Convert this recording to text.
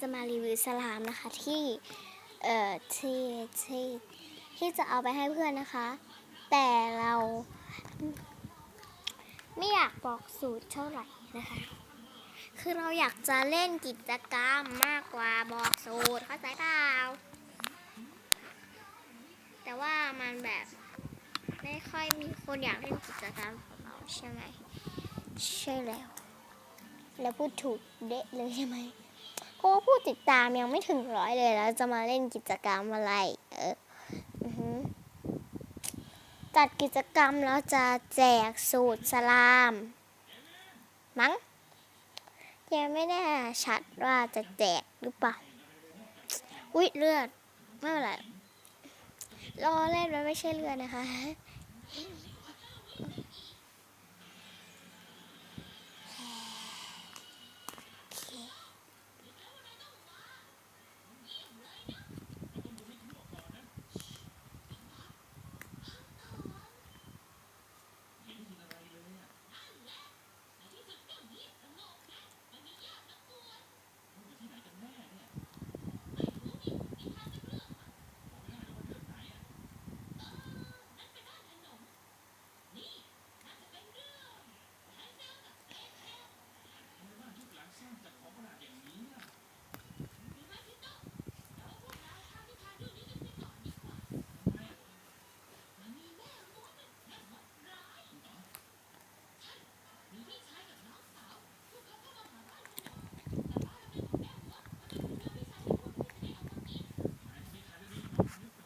จะมารีวิวสลามนะคะที่เอ่อที่ที่ที่จะเอาไปให้เพื่อนนะคะ แต่เราไม่อยากบอกสูตรเท่าไหร่นะคะ คือเราอยากจะเล่นกิจกรรมมากกว่าบอกสูตรเข้าใจเปล่าแต่ว่ามันแบบไม่ค่อยมีคนอยากเล่นกิจกรรมของเราใช่ไหมใช่แล้ว แล้วพูดถูกเดะเลยใช่ไหม เพราะว่าผู้ติดตามยังไม่ถึงร้อยเลยแล้วจะมาเล่นกิจกรรมอะไร เออจัดกิจกรรมแล้วจะแจกสูตรสลาม มั้งยังไม่แน่ชัดว่าจะแจกหรือเปล่าอุ๊ยเลือดไม่เป็นไรรอเล่นมันไม่ใช่เลือดนะคะ